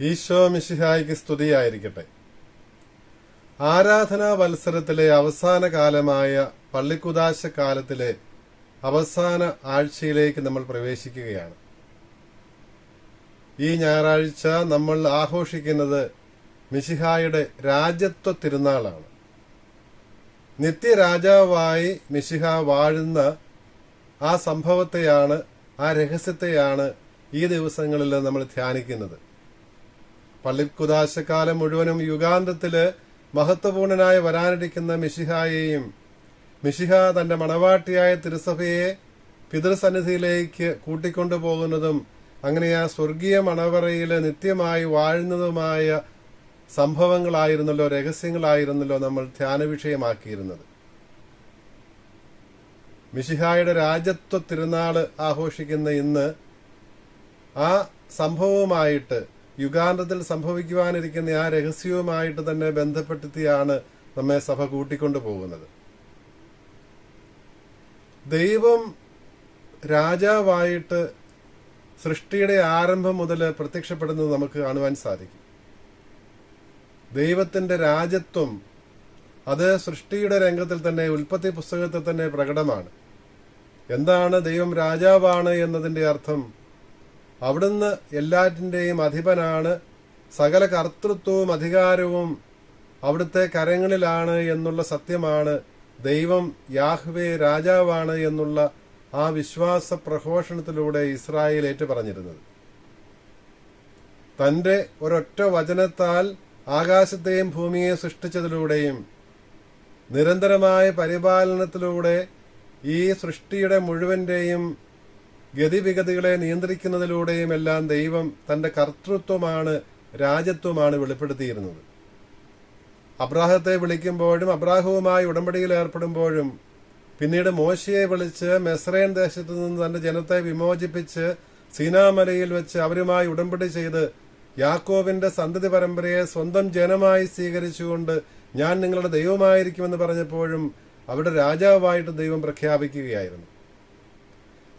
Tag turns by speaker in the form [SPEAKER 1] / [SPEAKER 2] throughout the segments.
[SPEAKER 1] ഈശോ മിശിഹായ്ക്ക് സ്തുതിയായിരിക്കട്ടെ. ആരാധനാ വത്സരത്തിലെ അവസാന കാലമായ പള്ളിക്കുദാശ കാലത്തിലെ അവസാന ആഴ്ചയിലേക്ക് നമ്മൾ പ്രവേശിക്കുകയാണ്. ഈ ഞായറാഴ്ച നമ്മൾ ആഘോഷിക്കുന്നത് മിശിഹായുടെ രാജ്യത്വ തിരുനാളാണ്. നിത്യരാജാവായി മിശിഹ വാഴുന്ന ആ സംഭവത്തെയാണ് ആ രഹസ്യത്തെയാണ് ഈ ദിവസങ്ങളിൽ നമ്മൾ ധ്യാനിക്കുന്നത്. പള്ളിക്കുദാശക്കാലം മുഴുവനും യുഗാന്തത്തിൽ മഹത്വപൂർണനായി വരാനിരിക്കുന്ന മിശിഹായെയും മിശിഹ തന്റെ മണവാട്ടിയായ തിരുസഭയെ പിതൃസന്നിധിയിലേക്ക് കൂട്ടിക്കൊണ്ടുപോകുന്നതും അങ്ങനെ ആ സ്വർഗീയ മണവറയിൽ നിത്യമായി വാഴുന്നതുമായ സംഭവങ്ങളായിരുന്നല്ലോ രഹസ്യങ്ങളായിരുന്നല്ലോ നമ്മൾ ധ്യാന വിഷയമാക്കിയിരുന്നത് മിശിഹായുടെ രാജ്യത്വ തിരുനാൾ ആഘോഷിക്കുന്ന ഇന്ന് ആ സംഭവവുമായിട്ട് യുഗാന്തത്തിൽ സംഭവിക്കുവാനിരിക്കുന്ന ആ രഹസ്യവുമായിട്ട് തന്നെ ബന്ധപ്പെടുത്തിയാണ് നമ്മെ സഭ കൂട്ടിക്കൊണ്ടു പോകുന്നത്. ദൈവം രാജാവായിട്ട് സൃഷ്ടിയുടെ ആരംഭം മുതൽ പ്രത്യക്ഷപ്പെടുന്നത് നമുക്ക് കാണുവാൻ സാധിക്കും. ദൈവത്തിന്റെ രാജ്യത്വം അത് സൃഷ്ടിയുടെ രംഗത്തിൽ തന്നെ ഉൽപ്പത്തി പുസ്തകത്തിൽ തന്നെ പ്രകടമാണ്. എന്താണ് ദൈവം രാജാവാണ് എന്നതിന്റെ അർത്ഥം അവിടുന്ന് എല്ലാറ്റിന്റെയും അധിപനാണ്. സകല കർത്തൃത്വവും അധികാരവും അവിടുത്തെ കരങ്ങളിലാണ് എന്നുള്ള സത്യമാണ്. ദൈവം യാഹ്വേ രാജാവാണ് എന്നുള്ള ആ വിശ്വാസ പ്രഘോഷണത്തിലൂടെ ഇസ്രായേൽ ഏറ്റുപറഞ്ഞിരുന്നത്. തന്റെ ഒരൊറ്റ വചനത്താൽ ആകാശത്തെയും ഭൂമിയെ സൃഷ്ടിച്ചതിലൂടെയും നിരന്തരമായ പരിപാലനത്തിലൂടെ ഈ സൃഷ്ടിയുടെ മുഴുവന്റെയും ഗതിവിഗതികളെ നിയന്ത്രിക്കുന്നതിലൂടെയും എല്ലാം ദൈവം തന്റെ കർത്തൃത്വമാണ് രാജ്യത്വമാണ് വെളിപ്പെടുത്തിയിരുന്നത്. അബ്രാഹത്തെ വിളിക്കുമ്പോഴും അബ്രാഹവുമായി ഉടമ്പടിയിൽ ഏർപ്പെടുമ്പോഴും പിന്നീട് മോശയെ വിളിച്ച് മെസ്രൈൻ ദേശത്തു നിന്ന് തന്റെ ജനത്തെ വിമോചിപ്പിച്ച് സീനാമലയിൽ വെച്ച് അവരുമായി ഉടമ്പടി ചെയ്ത് യാക്കോവിന്റെ സന്തതി പരമ്പരയെ സ്വന്തം ജനമായി സ്വീകരിച്ചുകൊണ്ട് ഞാൻ നിങ്ങളുടെ ദൈവമായിരിക്കുമെന്ന് പറഞ്ഞപ്പോഴും അവിടെ രാജാവായിട്ട് ദൈവം പ്രഖ്യാപിക്കുകയായിരുന്നു.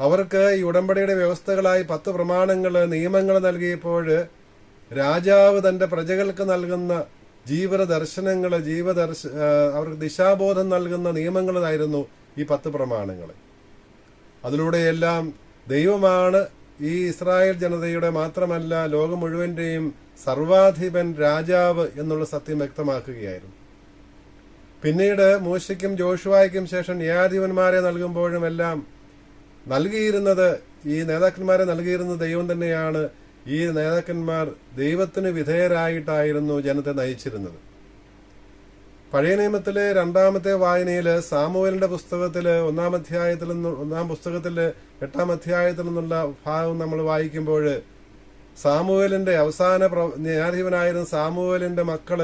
[SPEAKER 1] അവർക്ക് ഈ ഉടമ്പടിയുടെ വ്യവസ്ഥകളായി പത്ത് പ്രമാണങ്ങൾ നിയമങ്ങൾ നൽകിയപ്പോൾ രാജാവ് തന്റെ പ്രജകൾക്ക് നൽകുന്ന ജീവന ദർശനങ്ങൾ ജീവദർശ അവർക്ക് ദിശാബോധം നൽകുന്ന നിയമങ്ങളായിരുന്നു ഈ പത്ത് പ്രമാണങ്ങൾ. അതിലൂടെയെല്ലാം ദൈവമാണ് ഈ ഇസ്രായേൽ ജനതയുടെ മാത്രമല്ല ലോകം മുഴുവന്റെയും സർവാധിപൻ രാജാവ് എന്നുള്ള സത്യം വ്യക്തമാക്കുകയായിരുന്നു. പിന്നീട് മൂശയ്ക്കും ജോഷുവായ്ക്കും ശേഷം ന്യായാധിപന്മാരെ നൽകുമ്പോഴും എല്ലാം നൽകിയിരുന്നത് ഈ നേതാക്കന്മാരെ നൽകിയിരുന്നത് ദൈവം തന്നെയാണ് ഈ നേതാക്കന്മാർ ദൈവത്തിന് വിധേയരായിട്ടായിരുന്നു ജനത്തെ നയിച്ചിരുന്നത്. പഴയ നിയമത്തിലെ രണ്ടാമത്തെ വായനയിൽ സാമുവലിന്റെ പുസ്തകത്തിൽ ഒന്നാം അധ്യായത്തിൽ ഒന്നാം പുസ്തകത്തിൽ എട്ടാം അധ്യായത്തിൽ നിന്നുള്ള ഭാഗം നമ്മൾ വായിക്കുമ്പോൾ സാമുവലിന്റെ അവസാന ന്യായാധിപനായിരുന്ന സാമുവലിന്റെ മക്കൾ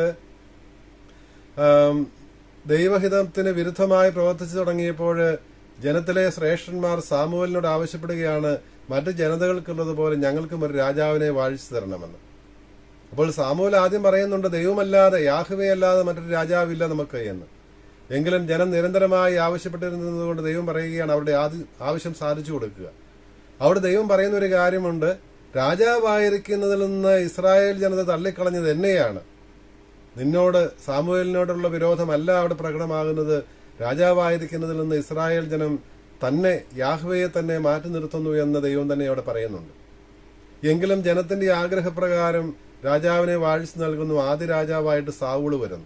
[SPEAKER 1] ദൈവഹിതത്തിന് വിരുദ്ധമായി പ്രവർത്തിച്ചു തുടങ്ങിയപ്പോൾ ജനത്തിലെ ശ്രേഷ്ഠന്മാർ സാമുവലിനോട് ആവശ്യപ്പെടുകയാണ് മറ്റ് ജനതകൾക്കുള്ളതുപോലെ ഞങ്ങൾക്കും ഒരു രാജാവിനെ വാഴിച്ചു തരണമെന്ന്. അപ്പോൾ സാമൂൽ ആദ്യം പറയുന്നുണ്ട് ദൈവമല്ലാതെ യാഹുവയല്ലാതെ മറ്റൊരു രാജാവില്ല നമുക്ക് എന്ന്. എങ്കിലും ജനം നിരന്തരമായി ആവശ്യപ്പെട്ടിരുന്നതുകൊണ്ട് ദൈവം പറയുകയാണ് അവരുടെ ആവശ്യം സാധിച്ചു കൊടുക്കുക. അവിടെ ദൈവം പറയുന്ന ഒരു കാര്യമുണ്ട് രാജാവായിരിക്കുന്നതിൽ നിന്ന് ഇസ്രായേൽ ജനത തള്ളിക്കളഞ്ഞത് എന്നെയാണ്. നിന്നോട് സാമൂഹലിനോടുള്ള വിരോധമല്ല അവിടെ പ്രകടമാകുന്നത്. രാജാവായിരിക്കുന്നതിൽ നിന്ന് ഇസ്രായേൽ ജനം തന്നെ യാഹ്വയെ തന്നെ മാറ്റി നിർത്തുന്നു എന്ന് ദൈവം തന്നെ അവിടെ പറയുന്നുണ്ട്. എങ്കിലും ജനത്തിന്റെ ആഗ്രഹപ്രകാരം രാജാവിനെ വാഴിച്ചു നൽകുന്നു. ആദ്യ രാജാവായിട്ട് സാവൂൾ വരുന്നു.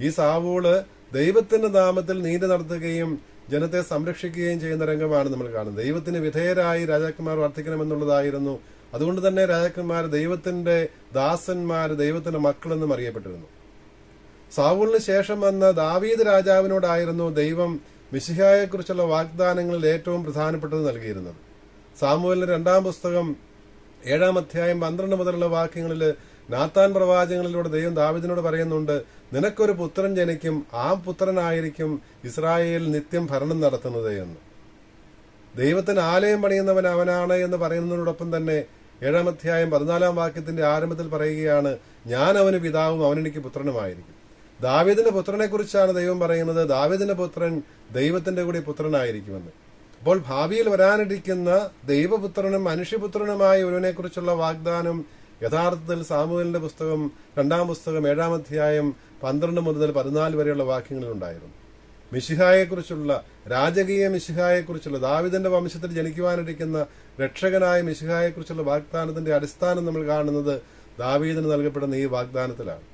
[SPEAKER 1] ഈ സാവൂൾ ദൈവത്തിന്റെ നാമത്തിൽ നീതി നടത്തുകയും ജനത്തെ സംരക്ഷിക്കുകയും ചെയ്യുന്ന രംഗമാണ് നമ്മൾ കാണുന്നത്. ദൈവത്തിന് വിധേയരായി രാജാക്കന്മാർ വർദ്ധിക്കണമെന്നുള്ളതായിരുന്നു അതുകൊണ്ട് തന്നെ രാജാക്കന്മാർ ദൈവത്തിന്റെ ദാസന്മാർ ദൈവത്തിന്റെ മക്കളെന്നും അറിയപ്പെട്ടിരുന്നു. സാവൂളിന് ശേഷം വന്ന ദാവീദ് രാജാവിനോടായിരുന്നു ദൈവം മിശിഹായെക്കുറിച്ചുള്ള വാഗ്ദാനങ്ങളിൽ ഏറ്റവും പ്രധാനപ്പെട്ടത് നൽകിയിരുന്നത്. സാമൂഹലിന് രണ്ടാം പുസ്തകം ഏഴാം അധ്യായം പന്ത്രണ്ട് മുതലുള്ള വാക്യങ്ങളിൽ നാത്താൻ പ്രവാചകങ്ങളിലൂടെ ദൈവം ദാവിദിനോട് പറയുന്നുണ്ട് നിനക്കൊരു പുത്രൻ ജനിക്കും ആ പുത്രനായിരിക്കും ഇസ്രായേൽ നിത്യം ഭരണം നടത്തുന്നത് എന്ന്. ദൈവത്തിന് ആലയം പണിയുന്നവൻ അവനാണ് എന്ന് പറയുന്നതിനോടൊപ്പം തന്നെ ഏഴാം അധ്യായം പതിനാലാം വാക്യത്തിന്റെ ആരംഭത്തിൽ പറയുകയാണ് ഞാൻ അവന് പിതാവും അവനെനിക്ക് പുത്രനുമായിരിക്കും. ദാവീദിന്റെ പുത്രനെ കുറിച്ചാണ് ദൈവം പറയുന്നത്. ദാവീദിന്റെ പുത്രൻ ദൈവത്തിന്റെ കൂടി പുത്രനായിരിക്കുമെന്ന്. അപ്പോൾ ഭാവിയിൽ വരാനിരിക്കുന്ന ദൈവപുത്രനും മനുഷ്യപുത്രനുമായ ഒരുവനെ കുറിച്ചുള്ള വാഗ്ദാനം യഥാർത്ഥത്തിൽ സാമൂഹലിന്റെ പുസ്തകം രണ്ടാം പുസ്തകം ഏഴാം അധ്യായം പന്ത്രണ്ട് മുതൽ പതിനാല് വരെയുള്ള വാക്യങ്ങളിലുണ്ടായിരുന്നു മിശിഹായെക്കുറിച്ചുള്ള രാജകീയ മിശിഹായെക്കുറിച്ചുള്ള ദാവിദന്റെ വംശത്തിൽ ജനിക്കുവാനിരിക്കുന്ന രക്ഷകനായ മിശിഹായെക്കുറിച്ചുള്ള വാഗ്ദാനത്തിന്റെ അടിസ്ഥാനം നമ്മൾ കാണുന്നത് ദാവീദിന് നൽകപ്പെടുന്ന ഈ വാഗ്ദാനത്തിലാണ്.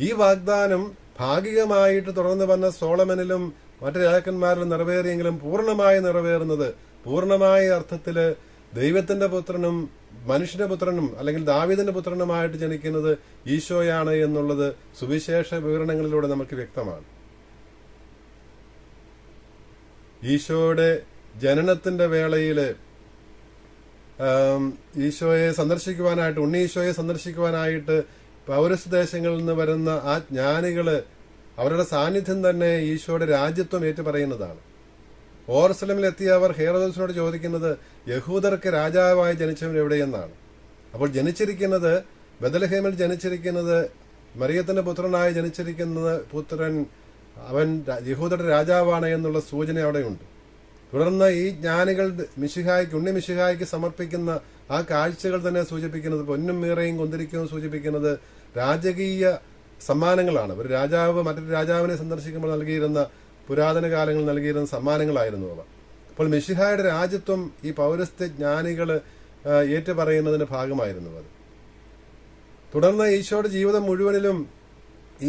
[SPEAKER 1] ഈ വാഗ്ദാനം ഭാഗികമായിട്ട് തുടർന്ന് വന്ന സോളമനിലും മറ്റു രാജാക്കന്മാരിലും നിറവേറിയെങ്കിലും പൂർണമായി നിറവേറുന്നത് പൂർണമായ അർത്ഥത്തിൽ ദൈവത്തിന്റെ പുത്രനും മനുഷ്യന്റെ പുത്രനും അല്ലെങ്കിൽ ദാവീദിന്റെ പുത്രനുമായിട്ട് ജനിക്കുന്നത് ഈശോയാണ് എന്നുള്ളത് സുവിശേഷ വിവരണങ്ങളിലൂടെ നമുക്ക് വ്യക്തമാണ്. ഈശോയുടെ ജനനത്തിന്റെ വേളയിൽ ഈശോയെ സന്ദർശിക്കുവാനായിട്ട് ഉണ്ണി ഈശോയെ സന്ദർശിക്കുവാനായിട്ട് പൗരസ് ദേശങ്ങളിൽ നിന്ന് വരുന്ന ആ ജ്ഞാനികൾ അവരുടെ സാന്നിധ്യം തന്നെ ഈശോയുടെ രാജ്യത്വം ഏറ്റുപറയുന്നതാണ് ഓർസലമിലെത്തിയ അവർ ഹേറോദോസിനോട് ചോദിക്കുന്നത് യഹൂദർക്ക് രാജാവായി ജനിച്ചവൻ എവിടെയെന്നാണ് അപ്പോൾ ജനിച്ചിരിക്കുന്നത് ബദലഹേമിൽ ജനിച്ചിരിക്കുന്നത് മറിയത്തിന്റെ പുത്രനായി ജനിച്ചിരിക്കുന്നത് പുത്രൻ അവൻ യഹൂദരുടെ രാജാവാണ് എന്നുള്ള സൂചന അവിടെയുണ്ട്. തുടർന്ന് ഈ ജ്ഞാനികൾ മിശിഹായ്ക്ക് ഉണ്ണി മിശിഹായ്ക്ക് സമർപ്പിക്കുന്ന ആ കാഴ്ചകൾ തന്നെ സൂചിപ്പിക്കുന്നത് പൊന്നും മീറയും കൊന്തിരിക്കുകയും സൂചിപ്പിക്കുന്നത് രാജകീയ സമ്മാനങ്ങളാണ്. ഒരു രാജാവ് മറ്റൊരു രാജാവിനെ സന്ദർശിക്കുമ്പോൾ നൽകിയിരുന്ന പുരാതന കാലങ്ങളിൽ നൽകിയിരുന്ന സമ്മാനങ്ങളായിരുന്നു അവ. അപ്പോൾ മിഷിഹായുടെ രാജ്യത്വം ഈ പൗരസ്ത്യ ജ്ഞാനികൾ ഏറ്റുപറയുന്നതിന്റെ ഭാഗമായിരുന്നു അത്. തുടർന്ന് ഈശോയുടെ ജീവിതം മുഴുവനിലും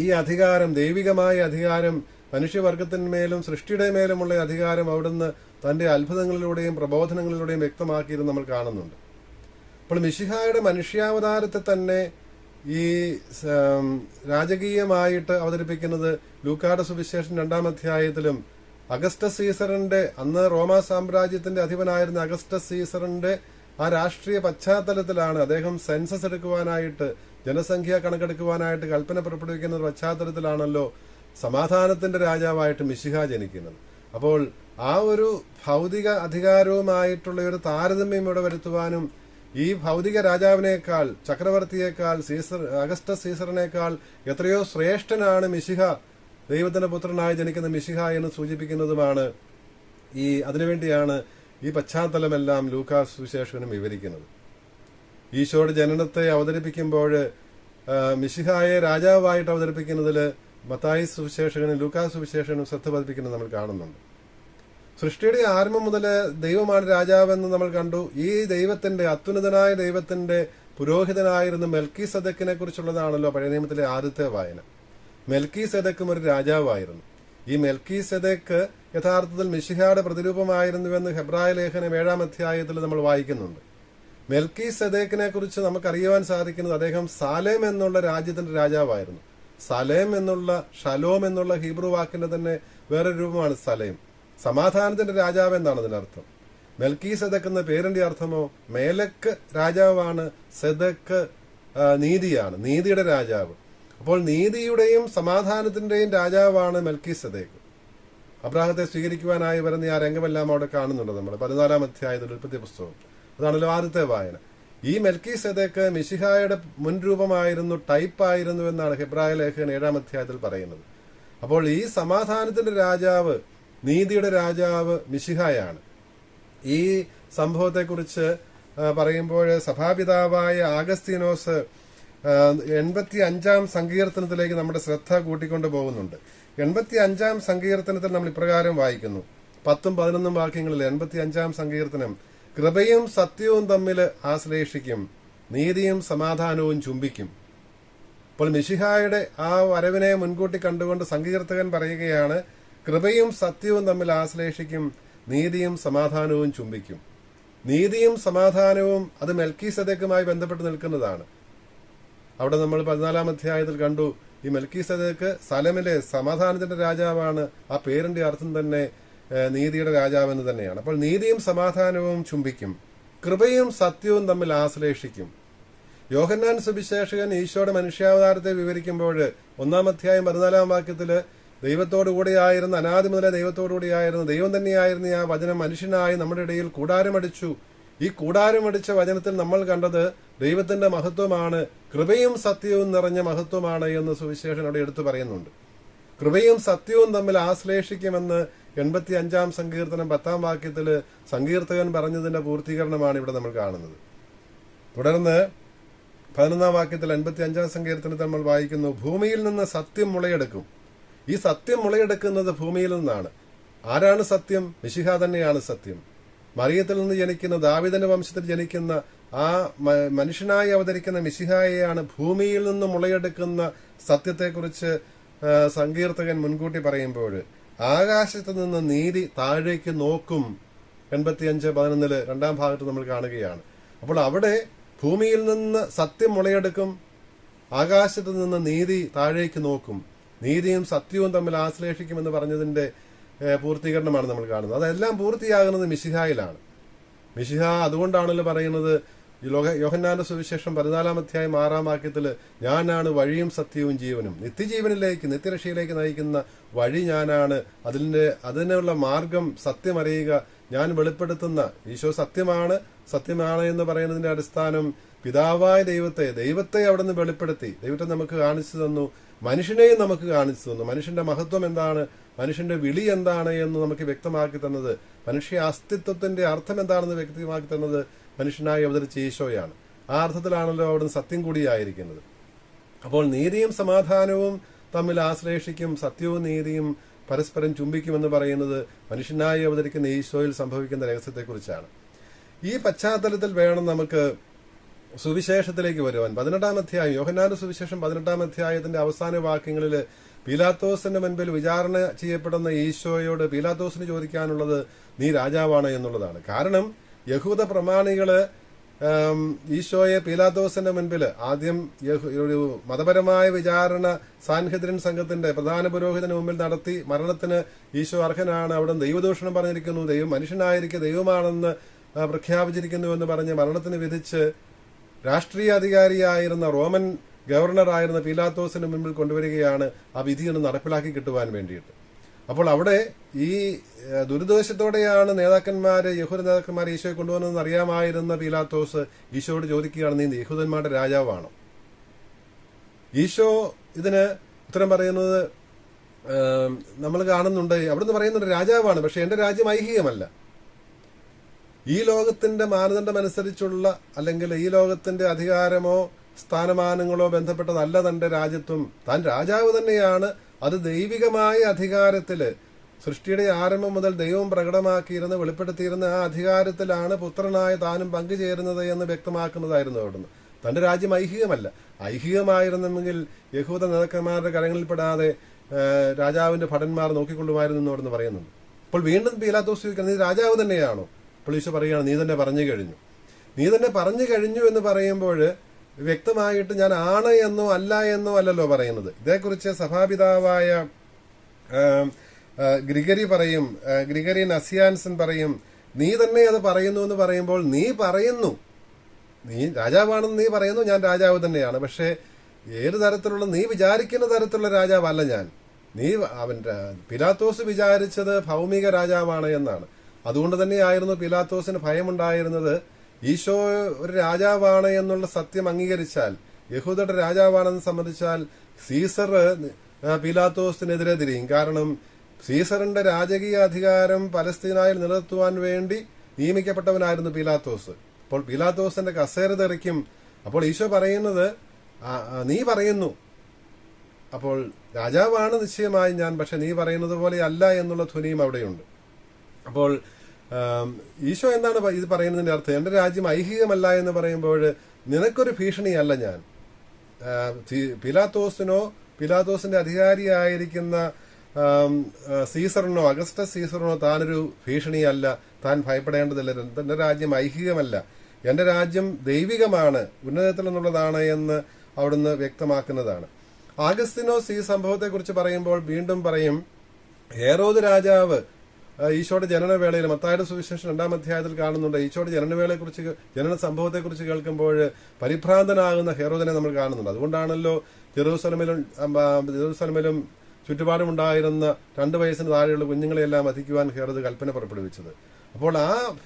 [SPEAKER 1] ഈ അധികാരം ദൈവികമായ അധികാരം മനുഷ്യവർഗത്തിന്മേലും സൃഷ്ടിയുടെ മേലുമുള്ള അധികാരം അവിടുന്ന് തന്റെ അത്ഭുതങ്ങളിലൂടെയും പ്രബോധനങ്ങളിലൂടെയും വ്യക്തമാക്കിയത് നമ്മൾ കാണുന്നുണ്ട്. അപ്പോൾ മിഷിഹായുടെ മനുഷ്യാവതാരത്തെ തന്നെ ഈ രാജകീയമായിട്ട് അവതരിപ്പിക്കുന്നത് ലൂക്കാട് സുവിശേഷം രണ്ടാം അധ്യായത്തിലും അഗസ്റ്റസ് സീസറിന്റെ അന്ന് റോമാ സാമ്രാജ്യത്തിന്റെ അധിപനായിരുന്ന അഗസ്റ്റസ് സീസറിന്റെ ആ രാഷ്ട്രീയ പശ്ചാത്തലത്തിലാണ് അദ്ദേഹം സെൻസസ് എടുക്കുവാനായിട്ട് ജനസംഖ്യ കണക്കെടുക്കുവാനായിട്ട് കൽപ്പന പുറപ്പെടുവിക്കുന്ന പശ്ചാത്തലത്തിലാണല്ലോ സമാധാനത്തിന്റെ രാജാവായിട്ട് മിശിഹ ജനിക്കുന്നത്. അപ്പോൾ ആ ഒരു ഭൗതിക അധികാരവുമായിട്ടുള്ള ഒരു താരതമ്യം ഇവിടെ വരുത്തുവാനും ഈ ഭൗതിക രാജാവിനേക്കാൾ ചക്രവർത്തിയേക്കാൾ സീസർ അഗസ്റ്റസ് സീസറിനേക്കാൾ എത്രയോ ശ്രേഷ്ഠനാണ് മിശിഹ. ദൈവത്തിന്റെ പുത്രനായി ജനിക്കുന്ന മിശിഹ എന്ന് സൂചിപ്പിക്കുന്നതുമാണ് ഈ അതിനുവേണ്ടിയാണ് ഈ പശ്ചാത്തലമെല്ലാം ലൂക്കാസ് സുവിശേഷകനും വിവരിക്കുന്നത്. ഈശോയുടെ ജനനത്തെ അവതരിപ്പിക്കുമ്പോൾ മിശിഹായെ രാജാവായിട്ട് അവതരിപ്പിക്കുന്നതിൽ മത്തായി സുവിശേഷകനും ലൂക്കാസ് സുവിശേഷകനും ശ്രദ്ധ പതിപ്പിക്കുന്നത് നമ്മൾ കാണുന്നുണ്ട്. സൃഷ്ടിയുടെ ആരംഭം മുതൽ ദൈവമാണ് രാജാവെന്ന് നമ്മൾ കണ്ടു. ഈ ദൈവത്തിന്റെ അത്യുന്നതനായ ദൈവത്തിന്റെ പുരോഹിതനായിരുന്ന മെൽക്കി സദക്കിനെ കുറിച്ചുള്ളതാണല്ലോ പഴയ നിയമത്തിലെ ആദ്യത്തെ വായന. മെൽക്കി സദക്കും ഒരു രാജാവായിരുന്നു. ഈ മെൽക്കി സദക്ക് യഥാർത്ഥത്തിൽ മിഷിഹയുടെ പ്രതിരൂപമായിരുന്നുവെന്ന് ഹെബ്രായ ലേഖനം ഏഴാം അധ്യായത്തിൽ നമ്മൾ വായിക്കുന്നുണ്ട്. മെൽക്കി സദേക്കിനെ കുറിച്ച് നമുക്കറിയുവാൻ സാധിക്കുന്നത് അദ്ദേഹം സാലേം എന്നുള്ള രാജ്യത്തിന്റെ രാജാവായിരുന്നു. സലേം എന്നുള്ള ഷലോം എന്നുള്ള ഹീബ്രു വാക്കിന്റെ തന്നെ വേറെ രൂപമാണ് സലേം. സമാധാനത്തിന്റെ രാജാവ് എന്നാണ് അതിനർത്ഥം. മെൽക്കി സെദക്ക് എന്ന പേരിന്റെ അർത്ഥമോ മേലക്ക് രാജാവാണ് സെദക്ക് നീതിയാണ് നീതിയുടെ രാജാവ്. അപ്പോൾ നീതിയുടെയും സമാധാനത്തിന്റെയും രാജാവാണ് മെൽക്കി സെദേക്ക് അബ്രാഹത്തെ സ്വീകരിക്കുവാനായി വരുന്ന ആ രംഗമെല്ലാം അവിടെ കാണുന്നുണ്ട് നമ്മൾ. പതിനാലാം അധ്യായത്തിൽ ഉൽപ്പത്തി പുസ്തകം. അതാണല്ലോ ആദ്യത്തെ വായന. ഈ മെൽക്കി സെദേക്ക് മിശിഹായുടെ മുൻരൂപമായിരുന്നു ടൈപ്പായിരുന്നു എന്നാണ് ഹെബ്രായ ലേഖകൻ ഏഴാം അധ്യായത്തിൽ പറയുന്നത്. അപ്പോൾ ഈ സമാധാനത്തിന്റെ രാജാവ് നീതിയുടെ രാജാവ് മിശിഹായാണ്. ഈ സംഭവത്തെക്കുറിച്ച് പറയുമ്പോൾ സഭാപിതാവായ ആഗസ്തീനോസ് എൺപത്തി അഞ്ചാം സങ്കീർത്തനത്തിലേക്ക് നമ്മുടെ ശ്രദ്ധ കൂട്ടിക്കൊണ്ടു പോകുന്നുണ്ട്. എൺപത്തി അഞ്ചാം സങ്കീർത്തനത്തിൽ നമ്മൾ ഇപ്രകാരം വായിക്കുന്നു. പത്തും പതിനൊന്നും വാക്യങ്ങളിൽ എൺപത്തി അഞ്ചാം സങ്കീർത്തനം കൃപയും സത്യവും തമ്മിൽ ആശ്ലേഷിക്കും നീതിയും സമാധാനവും ചുംബിക്കും. അപ്പോൾ മിഷിഹായുടെ ആ വരവിനെ മുൻകൂട്ടി കണ്ടുകൊണ്ട് സങ്കീർത്തകൻ പറയുകയാണ് കൃപയും സത്യവും തമ്മിൽ ആശ്ലേഷിക്കും നീതിയും സമാധാനവും ചുംബിക്കും. നീതിയും സമാധാനവും അത് മെൽക്കി സദക്കുമായി ബന്ധപ്പെട്ട് നിൽക്കുന്നതാണ്. അവിടെ നമ്മൾ പതിനാലാം അധ്യായത്തിൽ കണ്ടു ഈ മെൽക്കി സദക്ക് സലമിലെ സമാധാനത്തിന്റെ രാജാവാണ് ആ പേരിന്റെ അർത്ഥം തന്നെ നീതിയുടെ രാജാവെന്ന് തന്നെയാണ്. അപ്പോൾ നീതിയും സമാധാനവും ചുംബിക്കും കൃപയും സത്യവും തമ്മിൽ ആശ്ലേഷിക്കും. യോഹന്നാൻ സുവിശേഷകൻ ഈശോയുടെ മനുഷ്യാവതാരത്തെ വിവരിക്കുമ്പോൾ ഒന്നാം അധ്യായം പതിനാലാം വാക്യത്തിൽ ദൈവത്തോടു കൂടിയായിരുന്ന അനാദി മുതലേ ദൈവത്തോടു കൂടിയായിരുന്ന ദൈവം തന്നെയായിരുന്ന ആ വചനം മനുഷ്യനായി നമ്മുടെ ഇടയിൽ കൂടാരമടിച്ചു ഈ കൂടാരമടിച്ച വചനത്തിൽ നമ്മൾ കണ്ടത് ദൈവത്തിന്റെ മഹത്വമാണ് കൃപയും സത്യവും നിറഞ്ഞ മഹത്വമാണ് എന്ന് സുവിശേഷൻ അവിടെ എടുത്തു പറയുന്നുണ്ട്. കൃപയും സത്യവും തമ്മിൽ ആശ്ലേഷിക്കുമെന്ന് എൺപത്തി അഞ്ചാം സങ്കീർത്തനം പത്താം വാക്യത്തിൽ സങ്കീർത്തകൻ പറഞ്ഞതിന്റെ പൂർത്തീകരണമാണ് ഇവിടെ നമ്മൾ കാണുന്നത്. തുടർന്ന് പതിനൊന്നാം വാക്യത്തിൽ എൺപത്തി അഞ്ചാം സങ്കീർത്തനത്തിൽ നമ്മൾ വായിക്കുന്നു ഭൂമിയിൽ നിന്ന് സത്യം മുളയെടുക്കും. ഈ സത്യം മുളയെടുക്കുന്നത് ഭൂമിയിൽ നിന്നാണ്. ആരാണ് സത്യം? മിശിഹ തന്നെയാണ് സത്യം. മറിയത്തിൽ നിന്ന് ജനിക്കുന്ന ദാവിദന്റെ വംശത്തിൽ ജനിക്കുന്ന ആ മനുഷ്യനായി അവതരിക്കുന്ന മിശിഹായെയാണ് ഭൂമിയിൽ നിന്ന് മുളയെടുക്കുന്ന സത്യത്തെക്കുറിച്ച് സങ്കീർത്തകൻ മുൻകൂട്ടി പറയുമ്പോൾ ആകാശത്ത് നിന്ന് നീതി താഴേക്ക് നോക്കും. എൺപത്തിയഞ്ച് പതിനൊന്നിൽ രണ്ടാം ഭാഗത്ത് നമ്മൾ കാണുകയാണ്. അപ്പോൾ അവിടെ ഭൂമിയിൽ നിന്ന് സത്യം മുളയെടുക്കും ആകാശത്ത് നിന്ന് നീതി താഴേക്ക് നോക്കും. നീതിയും സത്യവും തമ്മിൽ ആശ്ലേഷിക്കുമെന്ന് പറഞ്ഞതിന്റെ പൂർത്തീകരണമാണ് നമ്മൾ കാണുന്നത്. അതെല്ലാം പൂർത്തിയാകുന്നത് മിശിഹായിലാണ്. മിശിഹ അതുകൊണ്ടാണല്ലോ പറയുന്നത് യോഹന്നാന്റെ സുവിശേഷം പതിനാലാം അധ്യായം ആറാം വാക്യത്തിൽ ഞാനാണ് വഴിയും സത്യവും ജീവനും. നിത്യജീവനിലേക്ക് നിത്യരക്ഷയിലേക്ക് നയിക്കുന്ന വഴി ഞാനാണ്. അതിന്റെ അതിനുള്ള മാർഗം സത്യമറിയുക ഞാൻ വെളിപ്പെടുത്തുന്ന. ഈശോ സത്യമാണ് സത്യമാണ് എന്ന് പറയുന്നതിന്റെ അടിസ്ഥാനം പിതാവായ ദൈവത്തെ ദൈവത്തെ അവിടെ നിന്ന് വെളിപ്പെടുത്തി. ദൈവത്തെ നമുക്ക് കാണിച്ചു തന്നു. മനുഷ്യനെയും നമുക്ക് കാണിച്ചു തന്നു. മനുഷ്യന്റെ മഹത്വം എന്താണ്? മനുഷ്യന്റെ വിളി എന്താണ് എന്ന് നമുക്ക് വ്യക്തമാക്കി തന്നത്. മനുഷ്യ അസ്തിത്വത്തിന്റെ അർത്ഥം എന്താണെന്ന് വ്യക്തമാക്കി തന്നത് മനുഷ്യനായി അവതരിച്ച ഈശോയാണ്. ആ അർത്ഥത്തിലാണല്ലോ അവിടുന്ന് സത്യം കൂടിയായിരിക്കുന്നത്. അപ്പോൾ നീതിയും സമാധാനവും തമ്മിൽ ആശ്ലേഷിക്കും സത്യവും നീതിയും പരസ്പരം ചുംബിക്കുമെന്ന് പറയുന്നത് മനുഷ്യനായി അവതരിക്കുന്ന ഈശോയിൽ സംഭവിക്കുന്ന രഹസ്യത്തെക്കുറിച്ചാണ്. ഈ പശ്ചാത്തലത്തിൽ വേണം നമുക്ക് സുവിശേഷത്തിലേക്ക് വരുവാൻ. പതിനെട്ടാം അധ്യായം യോഹനാന സുവിശേഷം പതിനെട്ടാം അധ്യായത്തിന്റെ അവസാന വാക്യങ്ങളിൽ പീലാത്തോസിന്റെ മുൻപിൽ വിചാരണ ചെയ്യപ്പെടുന്ന ഈശോയോട് പീലാത്തോസിന് ചോദിക്കാനുള്ളത് നീ രാജാവാണ് എന്നുള്ളതാണ്. കാരണം യഹൂദ പ്രമാണികൾ ഈശോയെ പീലാത്തോസിന്റെ മുൻപിൽ ആദ്യം ഒരു മതപരമായ വിചാരണ സാൻഹദ്രിൻ സംഘത്തിന്റെ പ്രധാന പുരോഹിതന് മുമ്പിൽ നടത്തി മരണത്തിന് ഈശോ അർഹനാണ്. അവിടെ ദൈവദൂഷണം പറഞ്ഞിരിക്കുന്നു. ദൈവം മനുഷ്യനായിരിക്കും ദൈവമാണെന്ന് പ്രഖ്യാപിച്ചിരിക്കുന്നു എന്ന് പറഞ്ഞ് മരണത്തിന് വിധിച്ച് രാഷ്ട്രീയ അധികാരിയായിരുന്ന റോമൻ ഗവർണറായിരുന്ന പീലാത്തോസിന് മുമ്പിൽ കൊണ്ടുവരികയാണ് ആ വിധിയൊന്ന് നടപ്പിലാക്കി കിട്ടുവാൻ വേണ്ടിയിട്ട്. അപ്പോൾ അവിടെ ഈ ദുരുദ്ദേശത്തോടെയാണ് നേതാക്കന്മാര് യഹൂദ നേതാക്കന്മാർ ഈശോയെ കൊണ്ടുവന്നതെന്ന് അറിയാമായിരുന്ന പീലാത്തോസ് ഈശോയോട് ചോദിക്കുകയാണ് നീ യഹൂദന്മാരുടെ രാജാവാണോ? ഈശോ ഇതിന് ഉത്തരം പറയുന്നത് നമ്മൾ കാണുന്നുണ്ട് അവിടുന്ന് പറയുന്നുണ്ട് രാജാവാണ് പക്ഷെ എന്റെ രാജ്യം ഐഹികമല്ല. ഈ ലോകത്തിന്റെ മാനദണ്ഡം അനുസരിച്ചുള്ള അല്ലെങ്കിൽ ഈ ലോകത്തിന്റെ അധികാരമോ സ്ഥാനമാനങ്ങളോ ബന്ധപ്പെട്ടതല്ല തന്റെ രാജ്യത്വം. താൻ രാജാവ് തന്നെയാണ്. അത് ദൈവികമായ അധികാരത്തിൽ സൃഷ്ടിയുടെ ആരംഭം മുതൽ ദൈവം പ്രകടമാക്കിയിരുന്ന വെളിപ്പെടുത്തിയിരുന്ന ആ അധികാരത്തിലാണ് പുത്രനായ താനും പങ്കുചേരുന്നത് എന്ന് വ്യക്തമാക്കുന്നതായിരുന്നു അവിടുന്ന്. തന്റെ രാജ്യം ഐഹികമല്ല. ഐഹികമായിരുന്നെങ്കിൽ യഹൂദ നേതാക്കന്മാരുടെ കരങ്ങളിൽപ്പെടാതെ രാജാവിന്റെ ഭടന്മാർ നോക്കിക്കൊള്ളുമായിരുന്നു എന്ന് പറയുന്നുണ്ട്. അപ്പോൾ വീണ്ടും പീലാത്തോസ് ചോദിക്കുന്നത് രാജാവ് തന്നെയാണോ? ഈശോ പറയുകയാണ് നീ തന്നെ പറഞ്ഞു കഴിഞ്ഞു. നീ തന്നെ പറഞ്ഞു കഴിഞ്ഞു എന്ന് പറയുമ്പോൾ വ്യക്തമായിട്ട് ഞാൻ ആണ് എന്നോ അല്ല എന്നോ അല്ലല്ലോ പറയുന്നത്. ഇതേക്കുറിച്ച് സഭാപിതാവായ ഗ്രിഗരി പറയും ഗ്രിഗരി നസിയാൻസൻ പറയും നീ തന്നെ അത് പറയുന്നു എന്ന് പറയുമ്പോൾ നീ പറയുന്നു. നീ രാജാവാണെന്ന് നീ പറയുന്നു ഞാൻ രാജാവ് തന്നെയാണ്. പക്ഷേ ഏത് തരത്തിലുള്ള നീ വിചാരിക്കുന്ന തരത്തിലുള്ള രാജാവല്ല ഞാൻ. നീ അവൻ പിലാത്തോസ് വിചാരിച്ചത് ഭൗമിക രാജാവാണ് എന്നാണ്. അതുകൊണ്ട് തന്നെയായിരുന്നു പിലാത്തോസിന് ഭയമുണ്ടായിരുന്നത് ഈശോ ഒരു രാജാവാണ് എന്നുള്ള സത്യം അംഗീകരിച്ചാൽ യഹൂദയുടെ രാജാവാണെന്ന് സംബന്ധിച്ചാൽ സീസർ പിലാത്തോസിനെതിരെ തിരിയും. കാരണം സീസറിന്റെ രാജകീയ അധികാരം പലസ്തീനായിൽ നിലനിർത്തുവാൻ വേണ്ടി നിയമിക്കപ്പെട്ടവനായിരുന്നു പിലാത്തോസ്. അപ്പോൾ പിലാത്തോസിന്റെ കസേര തെറിക്കും അപ്പോൾ ഈശോ പറയുന്നത് നീ പറയുന്നു. അപ്പോൾ രാജാവാണ് നിശ്ചയമായി ഞാൻ പക്ഷെ നീ പറയുന്നത് പോലെ അല്ല എന്നുള്ള ധ്വനിയും അവിടെയുണ്ട്. അപ്പോൾ ഈശോ എന്താണ് ഇത് പറയുന്നതിന്റെ അർത്ഥം? എന്റെ രാജ്യം ഐഹികമല്ല എന്ന് പറയുമ്പോൾ നിനക്കൊരു ഭീഷണിയല്ല ഞാൻ. പിലാത്തോസിനോ പിലാത്തോസിന്റെ അധികാരിയായിരിക്കുന്ന സീസറിനോ അഗസ്റ്റസ് സീസറിനോ താനൊരു ഭീഷണിയല്ല താൻ ഭയപ്പെടേണ്ടതില്ല. തന്റെ രാജ്യം ഐഹികമല്ല. എന്റെ രാജ്യം ദൈവികമാണ് ഉന്നതത്തിൽ നിന്നുള്ളതാണ് എന്ന് അവിടുന്ന് വ്യക്തമാക്കുന്നതാണ്. ആഗസ്തിനോസ് ഈ സംഭവത്തെക്കുറിച്ച് പറയുമ്പോൾ വീണ്ടും പറയും ഏറോത് രാജാവ് ഈശോയുടെ ജനനവേളയിൽ മത്തായുടെ സുവിശേഷം രണ്ടാം അധ്യായത്തിൽ കാണുന്നുണ്ട്. ഈശോയുടെ ജനനവേളയെക്കുറിച്ച് ജനന സംഭവത്തെക്കുറിച്ച് കേൾക്കുമ്പോൾ പരിഭ്രാന്തനാകുന്ന ഹെറോദനെ നമ്മൾ കാണുന്നുണ്ട്. അതുകൊണ്ടാണല്ലോ ജെറൂസലമിലും ജെറൂസലമിലും ചുറ്റുപാടുമുണ്ടായിരുന്ന രണ്ട് വയസ്സിന് താഴെയുള്ള കുഞ്ഞുങ്ങളെയെല്ലാം വധിക്കുവാൻ ഹെറോദ് കൽപ്പന പുറപ്പെടുവിച്ചത്. അപ്പോൾ ആ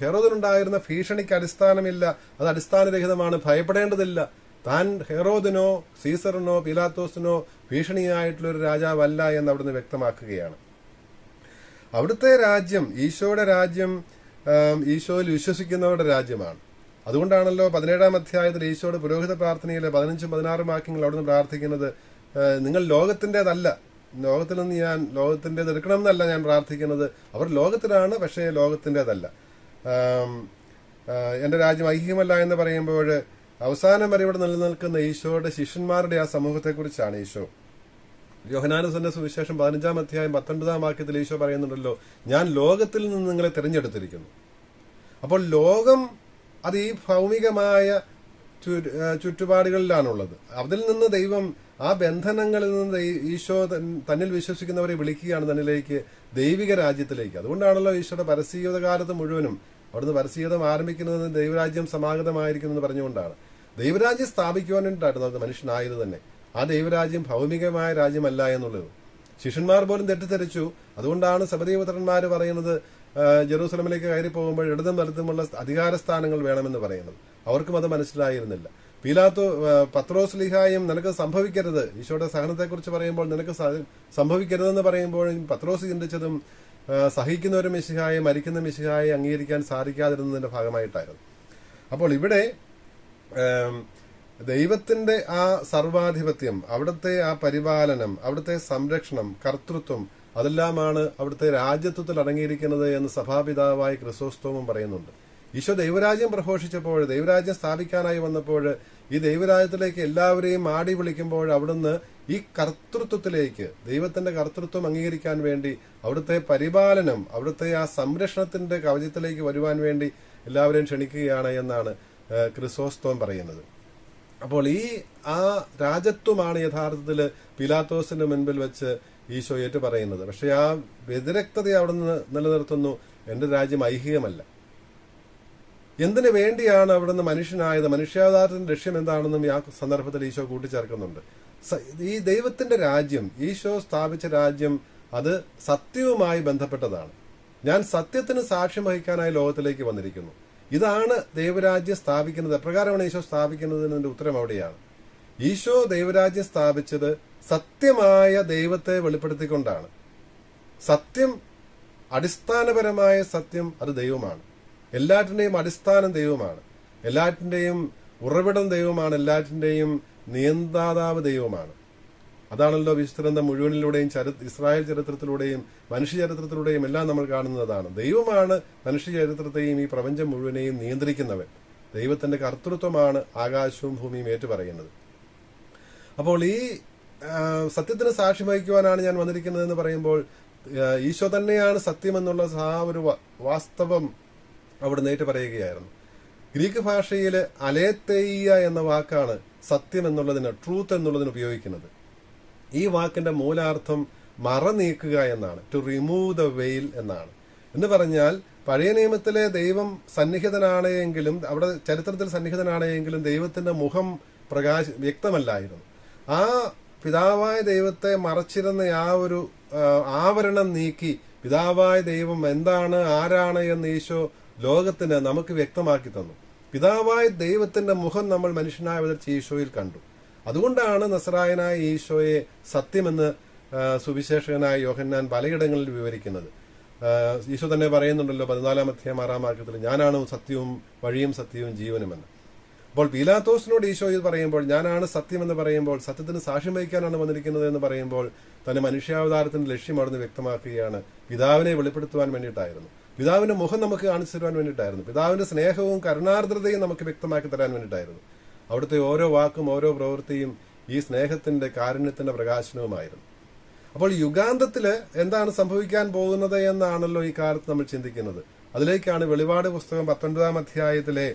[SPEAKER 1] ഹെറോദിനുണ്ടായിരുന്ന ഭീഷണിക്ക് അടിസ്ഥാനമില്ല. അത് അടിസ്ഥാനരഹിതമാണ്. ഭയപ്പെടേണ്ടതില്ല. താൻ ഹെറോദിനോ സീസറിനോ പിലാത്തോസിനോ ഭീഷണിയായിട്ടുള്ള ഒരു രാജാവല്ല എന്ന് അവിടുന്ന് വ്യക്തമാക്കുകയാണ്. അവിടുത്തെ രാജ്യം ഈശോയുടെ രാജ്യം ഈശോയിൽ വിശ്വസിക്കുന്നവരുടെ രാജ്യമാണ്. അതുകൊണ്ടാണല്ലോ പതിനേഴാം അധ്യായത്തിൽ ഈശോയുടെ പുരോഹിത പ്രാർത്ഥനയിലെ പതിനഞ്ചും പതിനാറും വാക്യങ്ങൾ അവിടുന്ന് പ്രാർത്ഥിക്കുന്നത് നിങ്ങൾ ലോകത്തിന്റെതല്ല ലോകത്തിൽ നിന്ന് ഞാൻ ലോകത്തിന്റെത് എടുക്കണം എന്നല്ല ഞാൻ പ്രാർത്ഥിക്കുന്നത്. അവർ ലോകത്തിലാണ് പക്ഷേ ലോകത്തിന്റെതല്ല. എന്റെ രാജ്യം ഐഹികമല്ല എന്ന് പറയുമ്പോൾ അവസാനം വരെ ഇവിടെ നിലനിൽക്കുന്ന ഈശോയുടെ ശിഷ്യന്മാരുടെ ആ സമൂഹത്തെക്കുറിച്ചാണ് ഈശോ. യോഹനാനസന്റെ സുവിശേഷം പതിനഞ്ചാം അധ്യായം പത്തൊൻപതാം വാക്യത്തിൽ ഈശോ പറയുന്നുണ്ടല്ലോ ഞാൻ ലോകത്തിൽ നിന്ന് നിങ്ങളെ തിരഞ്ഞെടുത്തിരിക്കുന്നു. അപ്പോൾ ലോകം അത് ഈ ഭൗമികമായ ചുറ്റുപാടുകളിലാണുള്ളത്. അതിൽ നിന്ന് ദൈവം ആ ബന്ധനങ്ങളിൽ നിന്ന് ഈശോ തന്നിൽ വിശ്വസിക്കുന്നവരെ വിളിക്കുകയാണ് തന്നിലേക്ക് ദൈവിക രാജ്യത്തിലേക്ക്. അതുകൊണ്ടാണല്ലോ ഈശോയുടെ പരസ്യത കാലത്ത് മുഴുവനും അവിടുന്ന് പരസ്യതം ആരംഭിക്കുന്നത് ദൈവരാജ്യം സമാഗതമായിരിക്കുന്നു എന്ന് പറഞ്ഞുകൊണ്ടാണ്. ദൈവരാജ്യം സ്ഥാപിക്കുവാൻ വേണ്ടിയിട്ടായിരുന്നു അത് മനുഷ്യനായത് തന്നെ. ആ ദൈവരാജ്യം ഭൗമികമായ രാജ്യമല്ല എന്നുള്ളത്. ശിഷ്യന്മാർ പോലും തെറ്റിദ്ധരിച്ചു. അതുകൊണ്ടാണ് സബദീപുത്രന്മാർ പറയുന്നത് ജെറൂസലമിലേക്ക് കയറി പോകുമ്പോൾ ഇടതും വലതുമുള്ള അധികാരസ്ഥാനങ്ങൾ വേണമെന്ന് പറയുന്നത്. അവർക്കും അത് മനസ്സിലായിരുന്നില്ല. പീലാത്തു പത്രോസ് ലിഹായും നിനക്ക് സംഭവിക്കരുത്. ഈശോയുടെ സഹനത്തെക്കുറിച്ച് പറയുമ്പോൾ നിനക്ക് സംഭവിക്കരുതെന്ന് പറയുമ്പോഴും പത്രോസ് ചിന്തിച്ചതും സഹിക്കുന്ന ഒരു മിശിഹായെ മരിക്കുന്ന മിശിഹായെ അംഗീകരിക്കാൻ സാധിക്കാതിരുന്നതിന്റെ ഭാഗമായിട്ടായിരുന്നു. അപ്പോൾ ഇവിടെ ദൈവത്തിന്റെ ആ സർവാധിപത്യം അവിടുത്തെ ആ പരിപാലനം അവിടുത്തെ സംരക്ഷണം കർത്തൃത്വം അതെല്ലാമാണ് അവിടുത്തെ രാജ്യത്വത്തിൽ അടങ്ങിയിരിക്കുന്നത് എന്ന് സഭാപിതാവായി ക്രിസോസ്തോമം പറയുന്നുണ്ട്. ഈശോ ദൈവരാജ്യം പ്രഘോഷിച്ചപ്പോൾ ദൈവരാജ്യം സ്ഥാപിക്കാനായി വന്നപ്പോൾ ഈ ദൈവരാജ്യത്തിലേക്ക് എല്ലാവരെയും ആടി വിളിക്കുമ്പോൾ അവിടുന്ന് ഈ കർത്തൃത്വത്തിലേക്ക് ദൈവത്തിന്റെ കർത്തൃത്വം അംഗീകരിക്കാൻ വേണ്ടി അവിടുത്തെ പരിപാലനം അവിടുത്തെ ആ സംരക്ഷണത്തിന്റെ കവചത്തിലേക്ക് വരുവാൻ വേണ്ടി എല്ലാവരെയും ക്ഷണിക്കുകയാണ് എന്നാണ് ക്രിസോസ്തോം പറയുന്നത്. അപ്പോൾ ഈ ആ രാജത്വമാണ് യഥാർത്ഥത്തിൽ പിലാത്തോസിന്റെ മുൻപിൽ വെച്ച് ഈശോ ഏറ്റു പറയുന്നത് പക്ഷെ ആ വ്യതിരക്തത അവിടെ നിന്ന് നിലനിർത്തുന്നു. എന്റെ രാജ്യം ഐഹികമല്ല. എന്തിനു വേണ്ടിയാണ് അവിടുന്ന് മനുഷ്യനായത്? മനുഷ്യാവതാരത്തിന്റെ ലക്ഷ്യം എന്താണെന്നും ആ സന്ദർഭത്തിൽ ഈശോ കൂട്ടിച്ചേർക്കുന്നുണ്ട്. ഈ ദൈവത്തിന്റെ രാജ്യം ഈശോ സ്ഥാപിച്ച രാജ്യം അത് സത്യവുമായി ബന്ധപ്പെട്ടതാണ്. ഞാൻ സത്യത്തിന് സാക്ഷ്യം വഹിക്കാനായി ലോകത്തിലേക്ക് വന്നിരിക്കുന്നു. ഇതാണ് ദൈവരാജ്യം സ്ഥാപിക്കുന്നത്. എപ്രകാരമാണ് ഈശോ സ്ഥാപിക്കുന്നതിന്റെ ഉത്തരം അവിടെയാണ്. ഈശോ ദൈവരാജ്യം സ്ഥാപിച്ചത് സത്യമായ ദൈവത്തെ വെളിപ്പെടുത്തിക്കൊണ്ടാണ്. സത്യം അടിസ്ഥാനപരമായ സത്യം അത് ദൈവമാണ്. എല്ലാറ്റിന്റെയും അടിസ്ഥാനം ദൈവമാണ്. എല്ലാറ്റിന്റെയും ഉറവിടം ദൈവമാണ്. എല്ലാറ്റിന്റെയും നിയന്താതാവ് ദൈവമാണ്. അതാണല്ലോ വിശുദ്ധ മുഴുവനിലൂടെയും ഇസ്രായേൽ ചരിത്രത്തിലൂടെയും മനുഷ്യ ചരിത്രത്തിലൂടെയും എല്ലാം നമ്മൾ കാണുന്നതാണ്. ദൈവമാണ് മനുഷ്യ ചരിത്രത്തെയും ഈ പ്രപഞ്ചം മുഴുവനെയും നിയന്ത്രിക്കുന്നവൻ. ദൈവത്തിന്റെ കർത്തൃത്വമാണ് ആകാശവും ഭൂമിയും ഏറ്റുപറയുന്നത്. അപ്പോൾ ഈ സത്യത്തിന് സാക്ഷി വഹിക്കുവാനാണ് ഞാൻ വന്നിരിക്കുന്നതെന്ന് പറയുമ്പോൾ ഈശോ തന്നെയാണ് സത്യമെന്നുള്ള ആ ഒരു വാസ്തവം അവിടെ നേരിട്ട് പറയുകയായിരുന്നു ഗ്രീക്ക് ഭാഷയിൽ അലേത്തെയ്യ എന്ന വാക്കാണ് സത്യം എന്നുള്ളതിന് ട്രൂത്ത് എന്നുള്ളതിന് ഉപയോഗിക്കുന്നത്. ഈ വാക്കിന്റെ മൂലാർത്ഥം മറ നീക്കുക എന്നാണ്. ടു റിമൂവ് ദ വെയിൽ എന്നാണ്. എന്ന് പറഞ്ഞാൽ പഴയ നിയമത്തിലെ ദൈവം സന്നിഹിതനാണെങ്കിലും അവിടെ ചരിത്രത്തിൽ സന്നിഹിതനാണെങ്കിലും ദൈവത്തിന്റെ മുഖം പ്രകാശ വ്യക്തമല്ലായിരുന്നു. ആ പിതാവായ ദൈവത്തെ മറച്ചിരുന്ന ആ ഒരു ആവരണം നീക്കി പിതാവായ ദൈവം എന്താണ് ആരാണ് എന്ന് ഈശോ ലോകത്തിന് നമുക്ക് വ്യക്തമാക്കി തന്നു. പിതാവായ ദൈവത്തിന്റെ മുഖം നമ്മൾ മനുഷ്യനായ വിധത്തിൽ ഈശോയിൽ കണ്ടു. അതുകൊണ്ടാണ് നസറായനായ ഈശോയെ സത്യമെന്ന് സുവിശേഷകനായ യോഹന്നാൻ പലയിടങ്ങളിൽ വിവരിക്കുന്നത്. ഈശോ തന്നെ പറയുന്നുണ്ടല്ലോ പതിനാലാം അധ്യായം ആറാം മാർഗത്തിൽ ഞാനാണ് സത്യവും വഴിയും സത്യവും ജീവനുമെന്ന്. അപ്പോൾ പീലാത്തോസിനോട് ഈശോ ഇത് പറയുമ്പോൾ ഞാനാണ് സത്യമെന്ന് പറയുമ്പോൾ സത്യത്തിന് സാക്ഷ്യം വഹിക്കാനാണ് വന്നിരിക്കുന്നത് എന്ന് പറയുമ്പോൾ തന്നെ മനുഷ്യാവതാരത്തിന്റെ ലക്ഷ്യം അവിടുന്ന് വ്യക്തമാക്കുകയാണ്. പിതാവിനെ വെളിപ്പെടുത്തുവാൻ വേണ്ടിയിട്ടായിരുന്നു. പിതാവിന്റെ മുഖം നമുക്ക് കാണിച്ചു തരുവാൻ വേണ്ടിയിട്ടായിരുന്നു. പിതാവിന്റെ സ്നേഹവും കരുണാർദ്രതയും നമുക്ക് വ്യക്തമാക്കി തരാൻ വേണ്ടിയിട്ടായിരുന്നു. അവിടുത്തെ ഓരോ വാക്കും ഓരോ പ്രവൃത്തിയും ഈ സ്നേഹത്തിന്റെ കാരുണ്യത്തിന്റെ പ്രകാശനവുമായിരുന്നു. അപ്പോൾ യുഗാന്തത്തിൽ എന്താണ് സംഭവിക്കാൻ പോകുന്നത് എന്നാണല്ലോ ഈ കാലത്ത് നമ്മൾ ചിന്തിക്കുന്നത്. അതിലേക്കാണ് വെളിപാട് പുസ്തകം പത്തൊൻപതാം അധ്യായത്തിലെ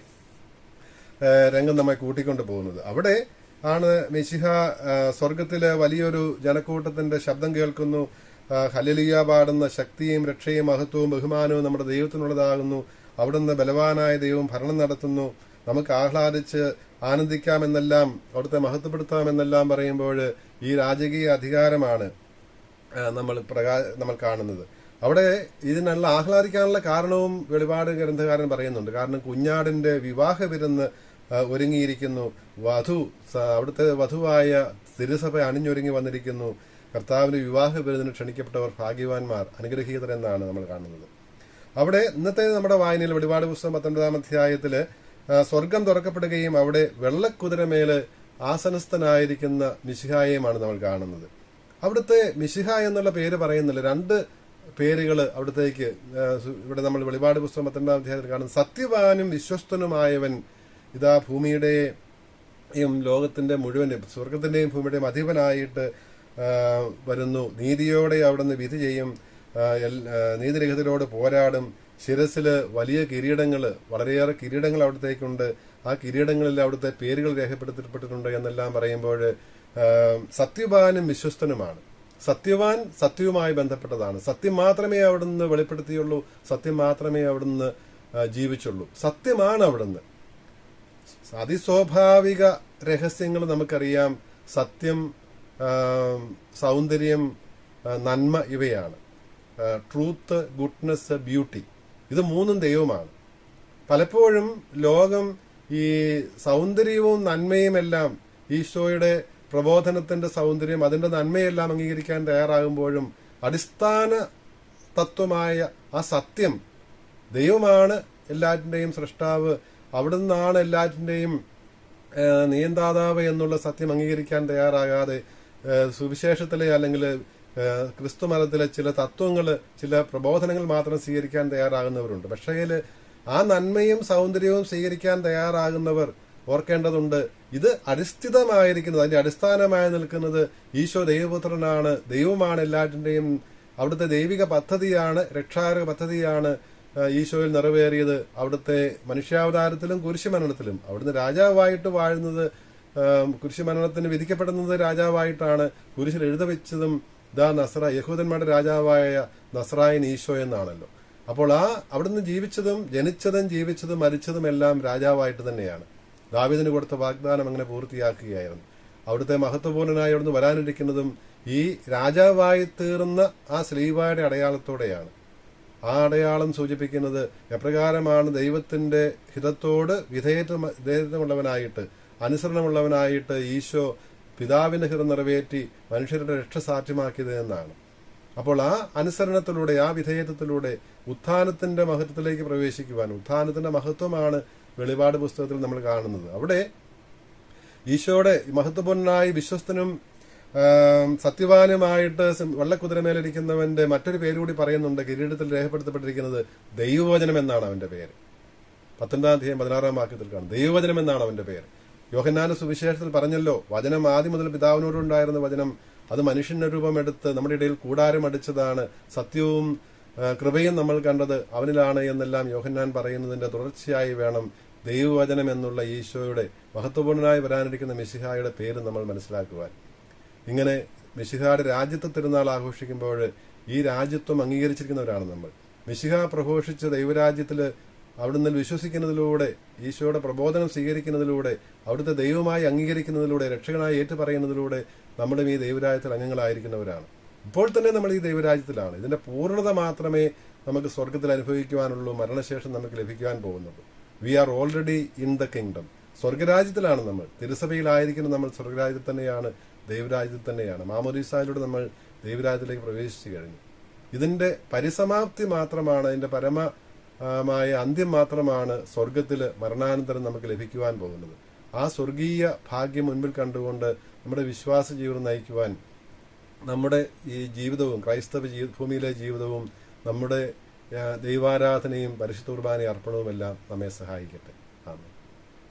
[SPEAKER 1] രംഗം നമ്മെ കൂട്ടിക്കൊണ്ടു പോകുന്നത്. അവിടെ ആണ് മിശിഹ സ്വർഗത്തിലെ വലിയൊരു ജനക്കൂട്ടത്തിന്റെ ശബ്ദം കേൾക്കുന്നു. ഹലലിയ പാടുന്ന ശക്തിയും രക്ഷയും മഹത്വവും ബഹുമാനവും നമ്മുടെ ദൈവത്തിനുള്ളതാകുന്നു. അവിടുന്ന് ബലവാനായ ദൈവം ഭരണം നടത്തുന്നു. നമുക്ക് ആഹ്ലാദിച്ച് ആനന്ദിക്കാമെന്നെല്ലാം അവിടുത്തെ മഹത്വപ്പെടുത്താമെന്നെല്ലാം പറയുമ്പോൾ ഈ രാജകീയ അധികാരമാണ് നമ്മൾ പ്രകാ നമ്മൾ കാണുന്നത്. അവിടെ ഇതിനുള്ള ആഹ്ലാദിക്കാനുള്ള കാരണവും വെളിപാട് ഗ്രന്ഥകാരൻ പറയുന്നുണ്ട്. കാരണം കുഞ്ഞാടിന്റെ വിവാഹ വിരുന്ന് ഒരുങ്ങിയിരിക്കുന്നു. വധു അവിടുത്തെ വധുവായ തിരുസഭ അണിഞ്ഞൊരുങ്ങി വന്നിരിക്കുന്നു. കർത്താവിന്റെ വിവാഹ വിരുന്നിന് ക്ഷണിക്കപ്പെട്ടവർ ഭാഗ്യവാന്മാർ അനുഗ്രഹീതർ എന്നാണ് നമ്മൾ കാണുന്നത്. അവിടെ ഇന്നത്തെ നമ്മുടെ വായനയിൽ വെളിപാട് പുസ്തകം പത്തൊൻപതാം അധ്യായത്തിൽ സ്വർഗം തുറക്കപ്പെടുകയും അവിടെ വെള്ളക്കുതിരമേൽ ആസനസ്ഥനായിരിക്കുന്ന മിശിഹായെയുമാണ് നമ്മൾ കാണുന്നത്. അവിടുത്തെ മിശിഹ എന്നുള്ള പേര് പറയുന്നില്ല. രണ്ട് പേരുകൾ അവിടത്തേക്ക് ഇവിടെ നമ്മൾ വെളിപാട് പുസ്തകം പത്തൊൻപതാം അധ്യായത്തിൽ കാണുന്നത്. സത്യവാനും വിശ്വസ്തനുമായവൻ ഇതാ ഭൂമിയുടെയും ലോകത്തിന്റെ മുഴുവൻ സ്വർഗത്തിന്റെയും ഭൂമിയുടെയും അധിപനായിട്ട് വരുന്നു. നീതിയോടെ അവിടുന്ന് വിധി ചെയ്യും. നീതിരഹിതരോട് പോരാടും. ശിരസിൽ വലിയ കിരീടങ്ങൾ വളരെയേറെ കിരീടങ്ങൾ അവിടത്തേക്കുണ്ട്. ആ കിരീടങ്ങളിൽ അവിടുത്തെ പേരുകൾ രേഖപ്പെടുത്തപ്പെട്ടിട്ടുണ്ട് എന്നെല്ലാം പറയുമ്പോൾ സത്യവാനും വിശ്വസ്തനുമാണ്. സത്യവാൻ സത്യവുമായി ബന്ധപ്പെട്ടതാണ്. സത്യം മാത്രമേ അവിടുന്ന് വെളിപ്പെടുത്തിയുള്ളൂ. സത്യം മാത്രമേ അവിടുന്ന് ജീവിച്ചുള്ളൂ. സത്യമാണ് അവിടുന്ന്. അതിസ്വാഭാവിക രഹസ്യങ്ങൾ നമുക്കറിയാം. സത്യം സൗന്ദര്യം നന്മ ഇവയാണ്. Truth goodness beauty. ഇത് മൂന്നും ദൈവമാണ്. പലപ്പോഴും ലോകം ഈ സൗന്ദര്യവും നന്മയുമെല്ലാം ഈശോയുടെ പ്രബോധനത്തിന്റെ സൗന്ദര്യം അതിന്റെ നന്മയെല്ലാം അംഗീകരിക്കാൻ തയ്യാറാകുമ്പോഴും അടിസ്ഥാന തത്വമായ ആ സത്യം ദൈവമാണ് എല്ലാറ്റിന്റെയും സൃഷ്ടാവ്. അവിടുന്നാണ് എല്ലാറ്റിന്റെയും നിയന്താതാവ് എന്നുള്ള സത്യം അംഗീകരിക്കാൻ തയ്യാറാകാതെ സുവിശേഷത്തിലെ അല്ലെങ്കിൽ ഏഹ്, ക്രിസ്തുമതത്തിലെ ചില തത്വങ്ങൾ ചില പ്രബോധനങ്ങൾ മാത്രം സ്വീകരിക്കാൻ തയ്യാറാകുന്നവരുണ്ട്. പക്ഷേ ആ നന്മയും സൗന്ദര്യവും സ്വീകരിക്കാൻ തയ്യാറാകുന്നവർ ഓർക്കേണ്ടതുണ്ട്. ഇത് അടിസ്ഥിതമായിരിക്കുന്നത് അതിന്റെ അടിസ്ഥാനമായി നിൽക്കുന്നത് ഈശോ ദൈവപുത്രനാണ് ദൈവമാണ് എല്ലാറ്റിന്റെയും അവിടുത്തെ ദൈവിക പദ്ധതിയാണ് രക്ഷാകര പദ്ധതിയാണ് ഈശോയിൽ നിറവേറിയത്. അവിടുത്തെ മനുഷ്യാവതാരത്തിലും കുരിശുമരണത്തിലും. അവിടുന്ന് രാജാവായിട്ട് വാഴുന്നത് കുരിശുമരണത്തിന് വിധിക്കപ്പെടുന്നത് രാജാവായിട്ടാണ്. കുരിശിൽ എഴുതവെച്ചതും ദാ നസ്ര യഹൂദന്മാരുടെ രാജാവായ നസ്രായൻ ഈശോ എന്നാണല്ലോ. അപ്പോൾ ആ അവിടുന്ന് ജീവിച്ചതും ജനിച്ചതും ജീവിച്ചതും മരിച്ചതും എല്ലാം രാജാവായിട്ട് തന്നെയാണ്. ദാവിദിന് കൊടുത്ത വാഗ്ദാനം അങ്ങനെ പൂർത്തിയാക്കുകയായിരുന്നു. അവിടുത്തെ മഹത്വപൂർണനായി അവിടുന്ന് വരാനിരിക്കുന്നതും ഈ രാജാവായി തീർന്ന ആ സ്ലീവായുടെ അടയാളത്തോടെയാണ്. ആ അടയാളം സൂചിപ്പിക്കുന്നത് എപ്രകാരമാണ് ദൈവത്തിന്റെ ഹിതത്തോട് വിധേയത്വ വിധേയത്വമുള്ളവനായിട്ട് അനുസരണമുള്ളവനായിട്ട് ഈശോ പിതാവിന്റെ ഹിതം നിറവേറ്റി മനുഷ്യരുടെ രക്ഷ സാധ്യമാക്കിയത് എന്നാണ്. അപ്പോൾ ആ അനുസരണത്തിലൂടെ ആ വിധേയത്വത്തിലൂടെ ഉത്ഥാനത്തിന്റെ മഹത്വത്തിലേക്ക് പ്രവേശിക്കുവാൻ ഉത്ഥാനത്തിന്റെ മഹത്വമാണ് വെളിപാട് പുസ്തകത്തിൽ നമ്മൾ കാണുന്നത്. അവിടെ ഈശോയുടെ മഹത്വപൂർണനായി വിശ്വസ്തനും സത്യവാനുമായിട്ട് വെള്ളക്കുതിരമേലിരിക്കുന്നവന്റെ മറ്റൊരു പേര് കൂടി പറയുന്നുണ്ട് കിരീടത്തിൽ രേഖപ്പെടുത്തപ്പെട്ടിരിക്കുന്നത് ദൈവവചനം എന്നാണ് അവന്റെ പേര്. പത്തൊൻപതാം അധ്യായം പതിനാറാം വാക്യത്തിൽ കാണും ദൈവവചനം എന്നാണ് അവന്റെ പേര്. യോഹന്നാന സുവിശേഷത്തിൽ പറഞ്ഞല്ലോ വചനം ആദ്യം മുതൽ പിതാവിനോടുണ്ടായിരുന്ന വചനം അത് മനുഷ്യന്റെ രൂപമെടുത്ത് നമ്മുടെ ഇടയിൽ കൂടാരം അടിച്ചതാണ്. സത്യവും കൃപയും നമ്മൾ കണ്ടത് അവനിലാണ് എന്നെല്ലാം യോഹന്നാൻ പറയുന്നതിന്റെ തുടർച്ചയായി വേണം ദൈവവചനം എന്നുള്ള ഈശോയുടെ മഹത്വപൂർണനായി വരാനിരിക്കുന്ന മിശിഹായുടെ പേര് നമ്മൾ മനസ്സിലാക്കുവാൻ. ഇങ്ങനെ മിശിഹായുടെ രാജ്യത്വ തിരുനാൾ ആഘോഷിക്കുമ്പോൾ ഈ രാജ്യത്വം അംഗീകരിച്ചിരിക്കുന്നവരാണ് നമ്മൾ. മിശിഹ പ്രഘോഷിച്ച ദൈവരാജ്യത്തിൽ അവിടുന്ന് വിശ്വസിക്കുന്നതിലൂടെ ഈശോയുടെ പ്രബോധനം സ്വീകരിക്കുന്നതിലൂടെ അവിടുത്തെ ദൈവമായി അംഗീകരിക്കുന്നതിലൂടെ രക്ഷകനായി ഏറ്റുപറയുന്നതിലൂടെ നമ്മുടെ ഈ ദൈവരാജ്യത്തിൽ അംഗങ്ങളായിരിക്കുന്നവരാണ്. ഇപ്പോൾ തന്നെ നമ്മൾ ഈ ദൈവരാജ്യത്തിലാണ്. ഇതിന്റെ പൂർണത മാത്രമേ നമുക്ക് സ്വർഗത്തിൽ അനുഭവിക്കുവാനുള്ളൂ മരണശേഷം നമുക്ക് ലഭിക്കുവാൻ പോകുന്നുള്ളൂ we are already in the kingdom സ്വർഗരാജ്യത്തിലാണ് നമ്മൾ. തിരുസഭയിലായിരിക്കുന്ന നമ്മൾ സ്വർഗരാജ്യത്തിൽ തന്നെയാണ് ദൈവരാജ്യത്തിൽ തന്നെയാണ്. മാമോരീസായിലൂടെ നമ്മൾ ദൈവരാജ്യത്തിലേക്ക് പ്രവേശിച്ചു കഴിഞ്ഞു. ഇതിന്റെ പരിസമാപ്തി മാത്രമാണ് ഇതിന്റെ പരമമായ അന്ത്യം മാത്രമാണ് സ്വർഗത്തിൽ മരണാനന്തരം നമുക്ക് ലഭിക്കുവാൻ പോകുന്നത്. ആ സ്വർഗീയ ഭാഗ്യം മുൻപിൽ കണ്ടുകൊണ്ട് നമ്മുടെ വിശ്വാസ ജീവിതം നയിക്കുവാൻ നമ്മുടെ ഈ ജീവിതവും ക്രൈസ്തവ ഭൂമിയിലെ ജീവിതവും നമ്മുടെ ദൈവാരാധനയും പരിശുദ്ധ കുർബാന അർപ്പണവും എല്ലാം നമ്മെ സഹായിക്കട്ടെ.